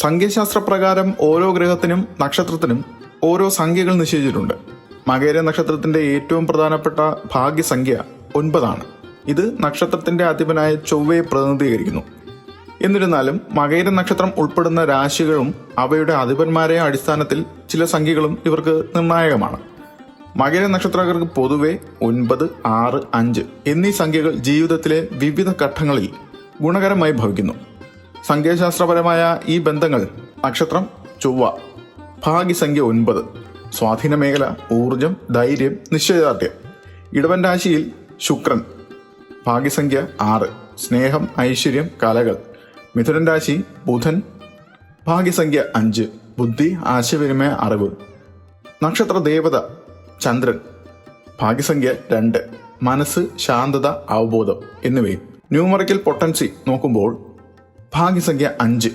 സംഖ്യശാസ്ത്രപ്രകാരം ഓരോ ഗ്രഹത്തിനും നക്ഷത്രത്തിനും ഓരോ സംഖ്യകൾ നിശ്ചയിച്ചിട്ടുണ്ട്. മകേര നക്ഷത്രത്തിന്റെ ഏറ്റവും പ്രധാനപ്പെട്ട ഭാഗ്യസംഖ്യ ഒൻപതാണ്. ഇത് നക്ഷത്രത്തിന്റെ അധിപനായ ചൊവ്വയെ പ്രതിനിധീകരിക്കുന്നു. എന്നിരുന്നാലും മകേര നക്ഷത്രം ഉൾപ്പെടുന്ന രാശികളും അവയുടെ അധിപന്മാരെ അടിസ്ഥാനത്തിൽ ചില സംഖ്യകളും ഇവർക്ക് നിർണായകമാണ്. മകര നക്ഷത്രക്കാർക്ക് പൊതുവെ ഒൻപത് ആറ് അഞ്ച് എന്നീ സംഖ്യകൾ ജീവിതത്തിലെ വിവിധ ഘട്ടങ്ങളിൽ ഗുണകരമായി ഭവിക്കുന്നു. സംഖ്യാശാസ്ത്രപരമായ ഈ ബന്ധങ്ങൾ നക്ഷത്രം ചൊവ്വ ഭാഗ്യസംഖ്യ ഒൻപത് സ്വാധീന മേഖല ഊർജം ധൈര്യം നിശ്ചയദാർഢ്യം. ഇടവൻ രാശിയിൽ ശുക്രൻ ഭാഗ്യസംഖ്യ ആറ് സ്നേഹം ഐശ്വര്യം കലകൾ. മിഥുനൻ രാശി ബുധൻ ഭാഗ്യസംഖ്യ അഞ്ച് ബുദ്ധി ആശയവിനിമയ അറിവ്. നക്ഷത്ര ദേവത ചന്ദ്രൻ ഭാഗ്യസംഖ്യ രണ്ട് മനസ്സ് ശാന്തത അവബോധം എന്നിവയും. ന്യൂമറിക്കൽ പൊട്ടൻസി നോക്കുമ്പോൾ ഭാഗ്യസംഖ്യ അഞ്ച്